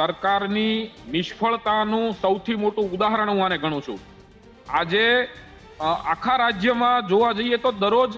સરકારની નિષ્ફળતાનું સૌથી મોટું ઉદાહરણ હું આને ગણું છું. આજે આખા રાજ્યમાં જોવા જઈએ તો દરરોજ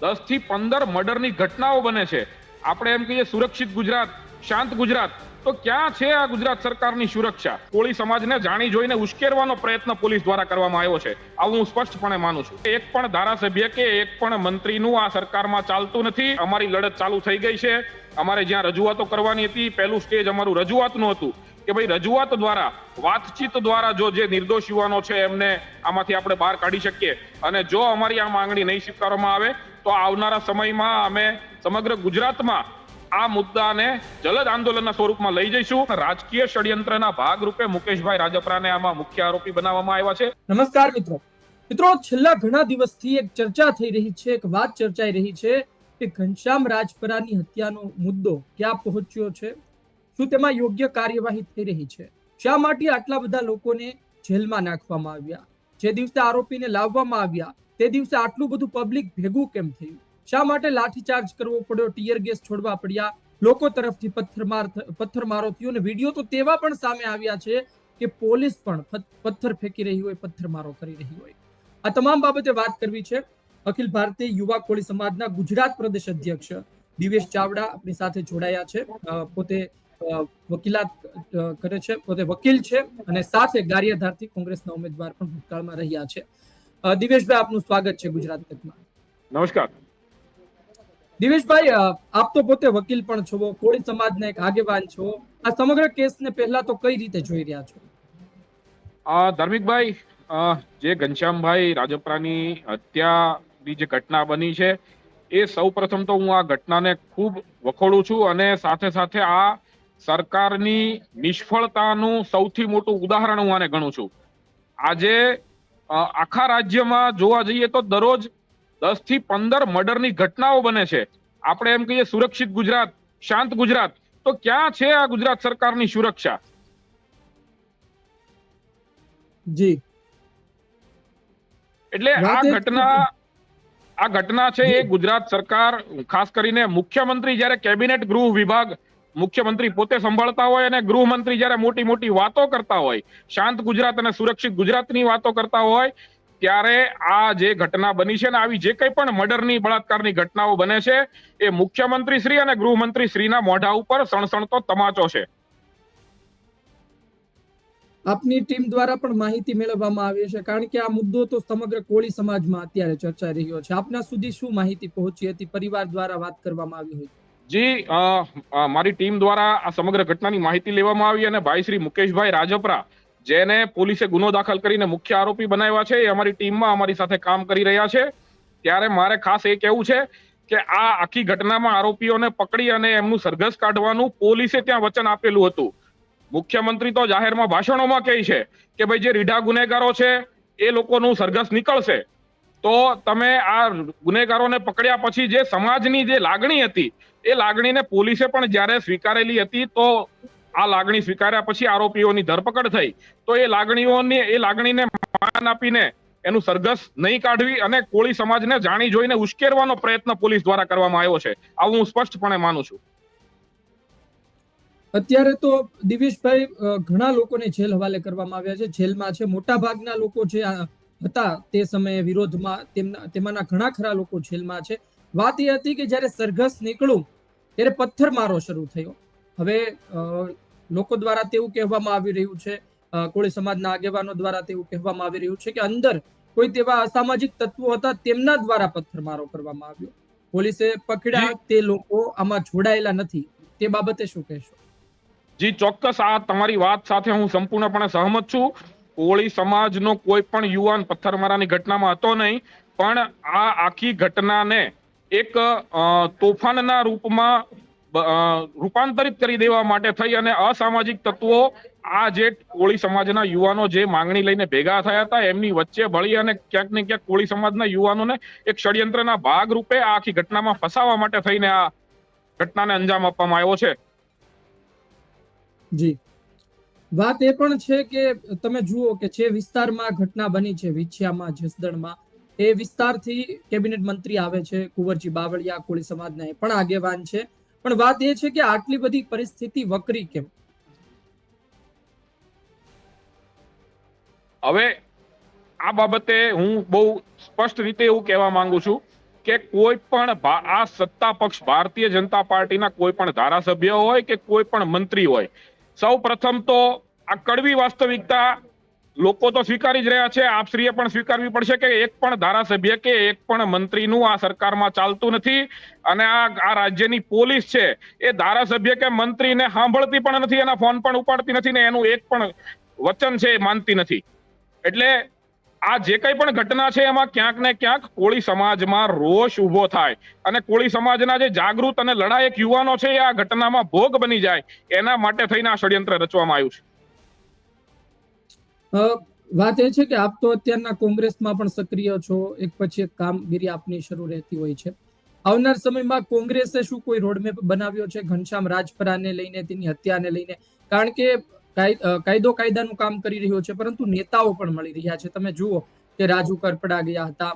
દસથી પંદર મર્ડરની ઘટનાઓ બને છે. આપણે એમ કહીએ સુરક્ષિત ગુજરાત, શાંત ગુજરાત. તો ક્યાં છે આ ગુજરાત સરકારની સુરક્ષા? કોળી સમાજને જાણી જોઈને ઉશ્કેરવાનો પ્રયત્ન પોલીસ દ્વારા કરવામાં આવ્યો છે. આવું હું સ્પષ્ટપણે માનું છું. એક પણ ધારાસભ્ય કે એક પણ મંત્રીનું આ સરકારમાં ચાલતું નથી. અમારી લડત ચાલુ થઈ ગઈ છે. અમારે જ્યાં રજૂઆતો કરવાની હતી, પહેલું સ્ટેજ અમારું રજૂઆતનું હતું કે ભાઈ રજૂઆત દ્વારા, વાતચીત દ્વારા જો જે નિર્દોષ યુવાનો છે એમને આમાંથી આપણે બહાર કાઢી શકીએ. અને જો અમારી આ માંગણી નહીં સ્વીકારવામાં આવે, તો આવનારા સમયમાં અમે સમગ્ર ગુજરાતમાં આ મુદ્દાને જલદ આંદોલનના સ્વરૂપમાં લઈ જઈશું. રાજકીય ષડયંત્રના ભાગરૂપે મુકેશભાઈ રાજપરાને આમાં મુખ્ય આરોપી બનાવવામાં આવ્યા છે. નમસ્કાર મિત્રો. મિત્રો, છેલ્લા ઘણા દિવસથી એક ચર્ચા થઈ રહી છે, એક વાત ચર્ચાઈ રહી છે કે ઘનશ્યામ રાજપરાની હત્યાનો મુદ્દો ક્યાં પહોંચ્યો છે? શું તેમાં યોગ્ય કાર્યવાહી થઈ રહી છે? શા માટે આટલા બધા લોકોને જેલમાં નાખવામાં આવ્યા? જે દિવસે આરોપીને લાવવામાં આવ્યા, તે દિવસે આટલું બધું પબ્લિક ભેગું કેમ થયું? શા માટે લાઠીચાર્જ કરવો પડ્યો? ટીયર ગેસ છોડવા પડ્યા. લોકો તરફથી પથ્થરમાર પથ્થરમારો થયો અને વીડિયો તો તેવા પણ સામે આવ્યા છે કે પોલીસ પણ પથ્થર ફેંકી રહી હોય પથ્થરમારો કરી રહી હોય. આ તમામ બાબતે વાત કરવી છે અખિલ ભારતીય યુવા કોળી સમાજના ગુજરાત પ્રદેશ અધ્યક્ષ દિવેશ ચાવડા આપણી સાથે જોડાયા છે. પોતે વકીલાત કરે છે, પોતે વકીલ છે અને સાથે ગારિયાધારથી કોંગ્રેસના ઉમેદવાર પણ ભૂતકાળમાં રહ્યા છે. દિવેશભાઈ, આપનું સ્વાગત છે ગુજરાત તકમાં. નમસ્કાર. દિવેશભાઈ આપ તો પોતે વકીલ પણ છો, કોળી સમાજના એક આગેવાન છો. આ સમગ્ર કેસને પહેલા તો કઈ રીતે જોઈ રહ્યા છો? આ ધાર્મિકભાઈ જે ઘનશ્યામભાઈ રાજપરાની હત્યાની જે ઘટના બની છે, એ સૌ પ્રથમ તો હું આ ઘટનાને ખૂબ વખોડું છું અને સાથે સાથે આ સરકારની નિષ્ફળતાનું સૌથી મોટું ઉદાહરણ હું આને ગણું છું. આજે આખા રાજ્યમાં જોવા જઈએ તો દરરોજ દસથી પંદર મર્ડરની ઘટનાઓ બને છે. આપણે એમ કહીએ સુરક્ષિત ગુજરાત શાંત ગુજરાત તો ક્યાં છે આ ગુજરાત સરકારની સુરક્ષા? જી. એટલે આ ઘટના આ ઘટના છે એ ગુજરાત સરકાર ખાસ કરીને મુખ્યમંત્રી જ્યારે કેબિનેટ ગૃહ વિભાગ મુખ્યમંત્રી પોતે સંભાળતા હોય અને ગૃહમંત્રી જ્યારે મોટી મોટી વાતો કરતા હોય શાંત ગુજરાત અને સુરક્ષિત ગુજરાતની વાતો કરતા હોય ત્યારે આ જે ઘટના બની છે ને આવી જે કંઈ પણ મર્ડરની બળાત્કારની ઘટનાઓ બને છે એ મુખ્યમંત્રી શ્રી અને ગૃહમંત્રી શ્રીના મોઢા ઉપર સણસણતો તમાચો છે. આપની ટીમ દ્વારા પણ માહિતી મેળવવામાં આવી છે કારણ કે આ મુદ્દો તો સમગ્ર કોળી સમાજમાં અત્યારે ચર્ચાઈ રહ્યો છે. આપના સુધી શું માહિતી પહોંચી હતી? પરિવાર દ્વારા વાત કરવામાં આવી હતી જી મારી ટીમ દ્વારા આ સમગ્ર ઘટનાની માહિતી લેવામાં આવી અને ભાઈ શ્રી મુકેશભાઈ રાજપરા જેને પોલીસે ગુનો દાખલ કરીને મુખ્ય આરોપી બનાવ્યા છે, એ અમારી ટીમમાં અમારી સાથે કામ કરી રહ્યા છે. ત્યારે મારે ખાસ એ કહેવું છે કે આ આખી ઘટનામાં આરોપીઓને પકડી અને એમનું સરઘસ કાઢવાનું પોલીસે ત્યાં વચન આપેલું હતું. મુખ્યમંત્રી તો જાહેરમાં ભાષણોમાં કહે છે કે ભાઈ જે રીઢા ગુનેગારો છે, એ લોકોનું સરઘસ નીકળશે. તો તમે આ ગુનેગારોને પકડ્યા પછી જે સમાજની જે લાગણી હતી, એ લાગણીને પોલીસે પણ જ્યારે સ્વીકારેલી હતી, તો આ લાગણી સ્વીકાર્યા પછી આરોપીઓની ધરપકડ થઈ. તો એ લાગણીઓની, એ લાગણીને માન આપીને એનું સરઘસ નહીં કાઢવી અને કોળી સમાજને જાણી જોઈને ઉશ્કેરવાનો પ્રયત્ન પોલીસ દ્વારા કરવામાં આવ્યો છે. આવું હું સ્પષ્ટપણે માનું છું. અત્યારે તો દિવેશભાઈ ઘણા લોકોને જેલ હવાલે કરવામાં આવ્યા છે. જેલમાં છે મોટા ભાગના લોકો જે હતા તે સમયે વિરોધમાં તેમના, તેમાંના ઘણા ખરા લોકો જેલમાં છે. વાત એ હતી કે જ્યારે સરઘસ નીકળું, ત્યારે પથ્થરમારો શરૂ થયો. હવે લોકો દ્વારા તેવું કહેવામાં આવી રહ્યું છે કોળી સમાજના આગેવાનો દ્વારા તેવું કહેવામાં આવી રહ્યું છે કે અંદર કોઈ તેવા અસામાજિક તત્વો હતા તેમના દ્વારા પથ્થરમારો કરવામાં આવ્યો. પોલીસે પકડ્યા તે લોકો આમાં જોડાયેલા નથી. તે બાબતે શું કહેશો? જી ચોક્કસ આ તમારી વાત સાથે હું સંપૂર્ણપણે સહમત છું. કોળી સમાજનો કોઈ પણ યુવાન પથ્થરમારાની ઘટનામાં હતો નહીં પણ આ આખી ઘટનાને એક તોફાનના રૂપમાં રૂપાંતરિત કરી દેવા માટે થઈ અને અસામાજિક તત્વો આ જે કોળી સમાજના યુવાનો જે માંગણી લઈને ભેગા થયા હતા, એમની વચ્ચે ભળી અને ક્યાંક ને ક્યાંક કોળી સમાજના યુવાનોને એક ષડયંત્રના ભાગ રૂપે આ આખી ઘટનામાં ફસાવવા માટે થઈને આ ઘટનાને અંજામ આપવામાં આવ્યો છે. જી. વાત એ પણ છે કે તમે જુઓ કે જે વિસ્તારમાં ઘટના બની છે, વિછિયામાં, જસદણમાં, એ વિસ્તારથી કેબિનેટ મંત્રી આવે છે, કુંવરજી બાવળિયા, કોળી સમાજના એ પણ આગેવાન છે. પણ વાત એ છે કે આટલી બધી પરિસ્થિતિ વકરી કેમ? હવે આ બાબતે હું બહુ સ્પષ્ટ રીતે એવું કહેવા માંગુ છું કે કોઈ પણ આ સત્તા પક્ષ ભારતીય જનતા પાર્ટીના કોઈ પણ ધારાસભ્ય હોય કે કોઈ પણ મંત્રી હોય. સૌ પ્રથમ તો આ કડવી વાસ્તવિકતા લોકો તો સ્વીકારી જ રહ્યા છે. આપશ્રીએ પણ સ્વીકારવી પડશે કે એક પણ ધારાસભ્ય કે એક પણ મંત્રીનું આ સરકારમાં ચાલતું નથી અને આ આ રાજ્યની પોલીસ છે. એ ધારાસભ્ય કે મંત્રીને સાંભળતી પણ નથી, એના ફોન પણ ઉપાડતી નથી ને એનું એક પણ વચન છે એ માનતી નથી. એટલે આ જે કંઈ પણ ઘટના છે એમાં ક્યાંક ને ક્યાંક કોળી સમાજમાં રોષ ઊભો થાય. અને કોળી સમાજના જે જાગૃત અને લડાયક યુવાનો છે એ આ ઘટનામાં ભોગ બની જાય. એના માટે થઈને આ ષડયંત્ર રચવામાં આવ્યું છે. વાત એ છે કે આપ તો અત્યારના કોંગ્રેસમાં પણ સક્રિય છો. એક પછી એક કામગીરી આપની શરૂ રહેતી હોય છે. આવનાર સમયમાં કોંગ્રેસે શું કોઈ રોડમેપ બનાવ્યો છે? ઘનશ્યામ રાજપરાને લઈને, તેની હત્યાને લઈને? કારણ કે કાય- કાયદો કાયદાનું કામ કરી રહ્યો છે, પરંતુ નેતાઓ પણ મળી રહ્યા છે. તમે જુઓ કે રાજુ કરપડા ગયા હતા.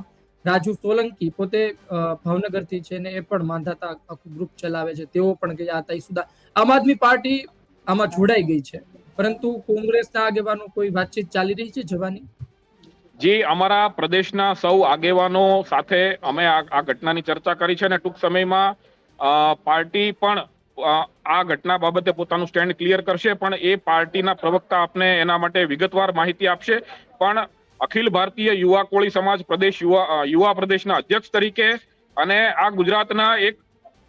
રાજુ સોલંકી પોતે ભાવનગરથી છે ને એ પણ માંધાતા ગ્રુપ ચલાવે છે. તેઓ પણ ગયા હતા એ સુધા. આમ આદમી પાર્ટી આમાં જોડાઈ ગઈ છે. પરંતુ કોંગ્રેસના આગેવાનો કોઈ વાતચીત ચાલી રહી છે જવાની? જે, અમારા પ્રદેશના સૌ આગેવાનો સાથે અમે આ ઘટનાની ચર્ચા કરી છે અને ટૂંક સમયમાં પાર્ટી પણ આ ઘટના બાબતે પોતાનું સ્ટેન્ડ ક્લિયર કરશે, પણ એ પાર્ટીના પ્રવક્તા આપને એના માટે વિગતવાર માહિતી આપશે. પણ અખિલ ભારતીય યુવા કોળી સમાજ પ્રદેશ યુવા યુવા પ્રદેશના અધ્યક્ષ તરીકે અને આ ગુજરાતના એક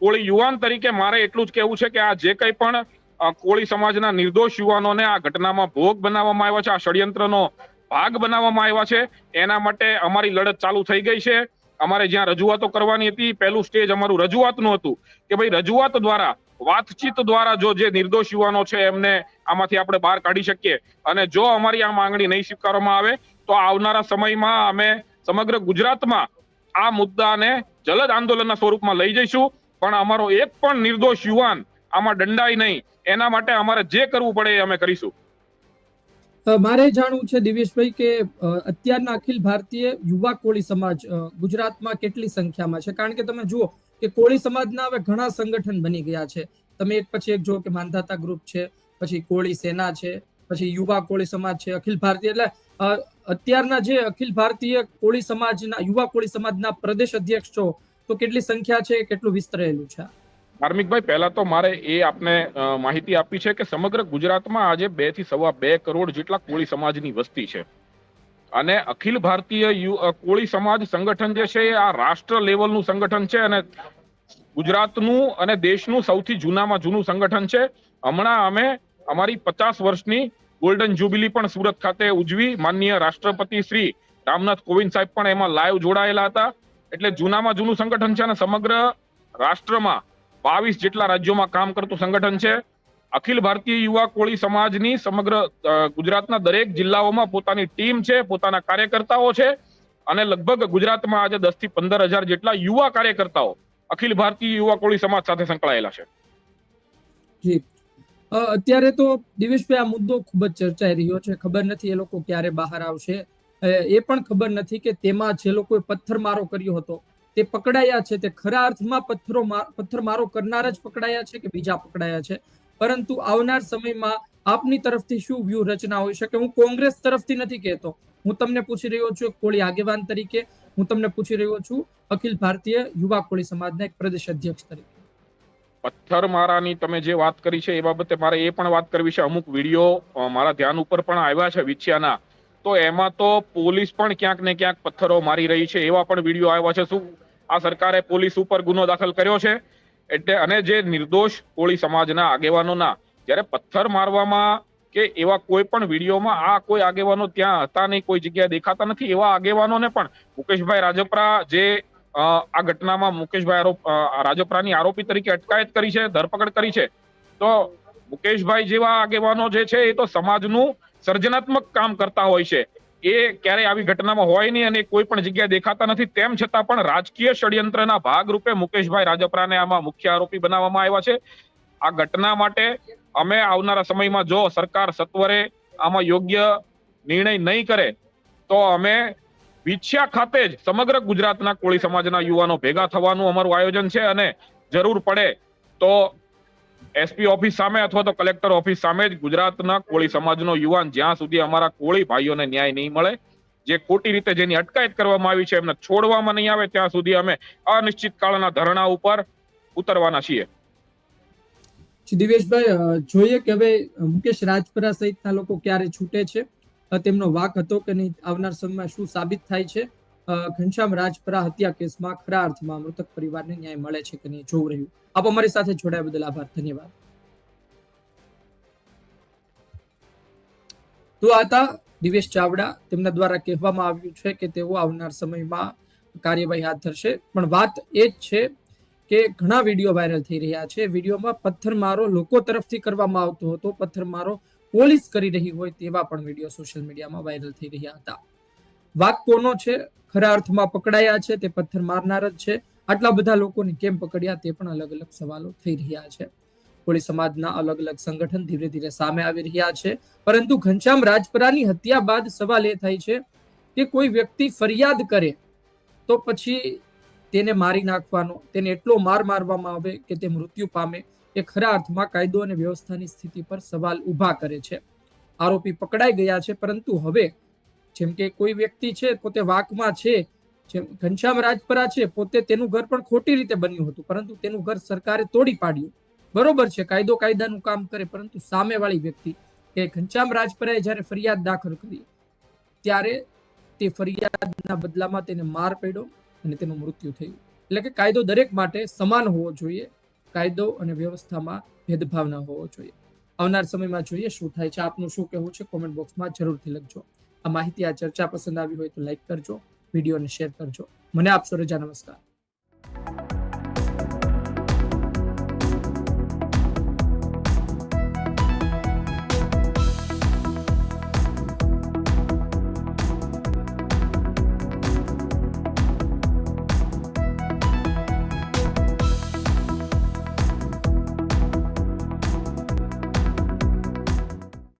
કોળી યુવાન તરીકે મારે એટલું જ કહેવું છે કે આ જે કંઈ પણ કોળી સમાજના નિર્દોષ યુવાનોને આ ઘટનામાં ભોગ બનાવવામાં આવ્યા છે, આ ષડયંત્રનો ભાગ બનાવવામાં આવ્યા છે. એના માટે અમારી લડત ચાલુ થઈ ગઈ છે. અમારે જ્યાં રજૂઆતો કરવાની હતી, પહેલું સ્ટેજ અમારું રજૂઆતનું હતું કે ભાઈ રજૂઆત દ્વારા, વાતચીત દ્વારા જો જે નિર્દોષ યુવાનો છે એમને આમાંથી આપણે બહાર કાઢી શકીએ. અને જો અમારી આ માંગણી નહીં સ્વીકારવામાં આવે, તો આવનારા સમયમાં અમે સમગ્ર ગુજરાતમાં આ મુદ્દાને જલદ આંદોલનના સ્વરૂપમાં લઈ જઈશું. પણ અમારો એક પણ નિર્દોષ યુવાન આમાં દંડાય નહીં. એના માટે અમારે જે કરવું પડે એ અમે કરીશું. મારે જાણવું છે દિવેશભાઈ કે અત્યારના અખિલ ભારતીય યુવા કોળી સમાજ ગુજરાતમાં કેટલી સંખ્યામાં છે? કારણ કે તમે જુઓ કે કોળી સમાજના હવે ઘણા સંગઠન બની ગયા છે. તમે એક પછી એક જુઓ કે માંધાતા ગ્રુપ છે, પછી કોળી સેના છે, પછી યુવા કોળી સમાજ છે, અખિલ ભારતીય એટલે અત્યારના જે અખિલ ભારતીય કોળી સમાજના, યુવા કોળી સમાજના પ્રદેશ અધ્યક્ષ છો, તો કેટલી સંખ્યા છે, કેટલું વિસ્તરેલું છે? ધાર્મિકભાઈ, પહેલા તો મારે એ આપને માહિતી આપી છે કે સમગ્ર ગુજરાતમાં આજે બેથી સવા બે કરોડ જેટલા કોળી સમાજની વસ્તી છે. અને અખિલ ભારતીય કોળી સમાજ સંગઠન જે છે આ રાષ્ટ્ર લેવલનું સંગઠન છે અને ગુજરાતનું અને દેશનું સૌથી જૂનામાં જૂનું સંગઠન છે. હમણાં અમે અમારી પચાસ વર્ષની ગોલ્ડન જ્યુબિલી પણ સુરત ખાતે ઉજવી. માનનીય રાષ્ટ્રપતિ શ્રી રામનાથ કોવિંદ સાહેબ પણ એમાં લાઈવ જોડાયેલા હતા. એટલે જૂનામાં જૂનું સંગઠન છે અને સમગ્ર રાષ્ટ્રમાં બાવીસ જેટલા રાજ્યોમાં કામ કરતું સંગઠન છે. અખિલ ભારતીય યુવા કોળી સમાજની સમગ્ર ગુજરાતના દરેક જિલ્લાઓમાં પોતાની ટીમ છે, પોતાના કાર્યકર્તાઓ છે અને લગભગ ગુજરાતમાં આજે દસથી પંદર હજાર જેટલા યુવા કાર્યકર્તાઓ અખિલ ભારતીય યુવા કોળી સમાજ સાથે સંકળાયેલા છે. અત્યારે તો દિવેશભાઈ આ મુદ્દો ખૂબ જ ચર્ચાઈ રહ્યો છે. ખબર નથી એ લોકો ક્યારે બહાર આવશે. એ પણ ખબર નથી કે તેમાં જે લોકોએ પથ્થરમારો કર્યો હતો તે પકડાયા છે. તે ખરા અર્થમાં પથ્થરો પથ્થરમારો કરનાર જ પકડાયા છે કે બીજા પકડાયા છે? પરંતુ આવનાર સમયમાં આપની તરફથી શું વ્યૂહ રચના હોઈ શકે? હું કોંગ્રેસ તરફથી નથી કહેતો. હું તમને પૂછી રહ્યો છું કોળી આગેવાન તરીકે. હું તમને પૂછી રહ્યો છું અખિલ ભારતીય યુવા કોળી સમાજના એક પ્રદેશ અધ્યક્ષ તરીકે. પથ્થરમારાની તમે જે વાત કરી છે એ બાબતે મારે એ પણ વાત કરવી છે. અમુક વીડિયો મારા ધ્યાન ઉપર પણ આવ્યા છે વિછ્યાના. તો એમાં તો પોલીસ પણ ક્યાંક ને ક્યાંક પથ્થરો મારી રહી છે એવા પણ વીડિયો આવ્યા છે. શું આ સરકારે પોલીસ ઉપર ગુનો દાખલ કર્યો છે. એટલે અને જે નિર્દોષ કોળી સમાજના આગેવાનોના જ્યારે પથ્થર મારવામાં કે એવા કોઈ પણ વિડીયોમાં આ કોઈ આગેવાનો ત્યાં હતા નહીં, કોઈ જગ્યાએ દેખાતા નથી, એવા આગેવાનોને પણ મુકેશભાઈ રાજપરા જે આ ઘટનામાં મુકેશભાઈ આરોપ રાજપરાની આરોપી તરીકે અટકાયત કરી છે, ધરપકડ કરી છે. તો મુકેશભાઈ જેવા આગેવાનો જે છે એ તો સમાજનું સર્જનાત્મક કામ કરતા હોય છે. એ ક્યારેય આવી ઘટનામાં હોય નહીં અને કોઈ પણ જગ્યાએ દેખાતા નથી. તેમ છતાં પણ રાજકીય ષડયંત્રના ભાગરૂપે મુકેશભાઈ રાજપરાને આમાં મુખ્ય આરોપી બનાવવામાં આવ્યા છે. આ ઘટના માટે અમે આવનારા સમયમાં જો સરકાર સત્વરે આમાં યોગ્ય નિર્ણય નહીં કરે, તો અમે વિછ્યા ખાતે જ સમગ્ર ગુજરાતના કોળી સમાજના યુવાનો ભેગા થવાનું અમારું આયોજન છે અને જરૂર પડે તો એસપી ઓફિસ સામે અથવા તો કલેક્ટર ઓફિસ સામે જ ગુજરાતના કોળી સમાજનો યુવાન જ્યાં સુધી અમારા કોળી ભાઈઓને ન્યાય નહીં મળે, જે ખોટી રીતે જેની અટકાયત કરવામાં આવી છે, એમને છોડવામાં નહીં આવે, ત્યાં સુધી અમે અનિશ્ચિત કાળના ધરણા ઉપર ઉતરવાના છીએ. દિવેશભાઈ જોઈએ કે હવે મુકેશ રાજપરા સહિતના લોકો ક્યારે છૂટે છે? તેમનો વાક હતો કે નહીં, આવનાર સમયમાં શું સાબિત થાય છે? ઘનશ્યામ રાજપરા હત્યા કેસમાં ખરા અર્થમાં મૃતક પરિવારને ન્યાય મળે છે કે નહીં જોવું રહ્યું? આપ અમારી સાથે જોડાયા બદલ આભાર. ધન્યવાદ. તો હતા દિવેશ ચાવડા. તેમના દ્વારા કહેવામાં આવ્યું છે કે તેઓ આવનાર સમયમાં કાર્યવાહી હાથ ધરશે. પણ વાત એ જ છે કે ઘણા વીડિયો વાયરલ થઈ રહ્યા છે. વિડીયોમાં પથ્થરમારો લોકો તરફથી કરવામાં આવતો હતો. પથ્થરમારો પોલીસ કરી રહી હોય તેવા પણ વીડિયો સોશિયલ મીડિયામાં વાયરલ થઈ રહ્યા હતા. વાક કોનો છે? ખરા અર્થમાં પકડાયા છે તે પથ્થર મારનાર જ છે. આટલા બધા લોકોને કેમ પકડ્યા તે પણ અલગ અલગ સવાલો થઈ રહ્યા છે. કોળી સમાજના અલગ અલગ સંગઠન ધીરે ધીરે સામે આવી રહ્યા છે. પરંતુ ઘનશ્યામ રાજપરાની હત્યા બાદ સવાલ એ થાય છે કે કોઈ વ્યક્તિ ફરિયાદ કરે તો પછી તેને મારી નાખવાનો, તેને એટલો માર મારવામાં આવે કે તે મૃત્યુ પામે એ ખરા અર્થમાં કાયદો અને વ્યવસ્થાની સ્થિતિ પર સવાલ ઊભા કરે છે. આરોપી પકડાઈ ગયા છે પરંતુ હવે જેમ કે કોઈ વ્યક્તિ છે, પોતે વાકમાં છે, જેમ ઘનશ્યામ રાજપરા છે, પોતે તેનું ઘર પણ ખોટી રીતે બન્યું હતું, પરંતુ તેનું ઘર સરકારે તોડી પાડ્યું. બરોબર છે, કાયદો કાયદાનું કામ કરે, પરંતુ સામેવાળી વ્યક્તિ કે ઘનશ્યામ રાજપરાએ જ્યારે ફરિયાદ દાખલ કરી, ત્યારે તે ફરિયાદના બદલામાં તેને માર પડ્યો અને તેનું મૃત્યુ થયું. એટલે કે કાયદો દરેક માટે સમાન હોવો જોઈએ, કાયદો અને વ્યવસ્થામાં ભેદભાવ ન હોવો જોઈએ. આવનાર સમયમાં જોઈએ શું થાય છે, આપનું શું કહેવું છે કોમેન્ટ બોક્સમાં જરૂરથી લખજો. આ માહિતી, આ ચર્ચા પસંદ આવી હોય તો લાઈક કરજો, વિડીયોને શેર કરજો. મને આપશો રજા નમસ્કાર.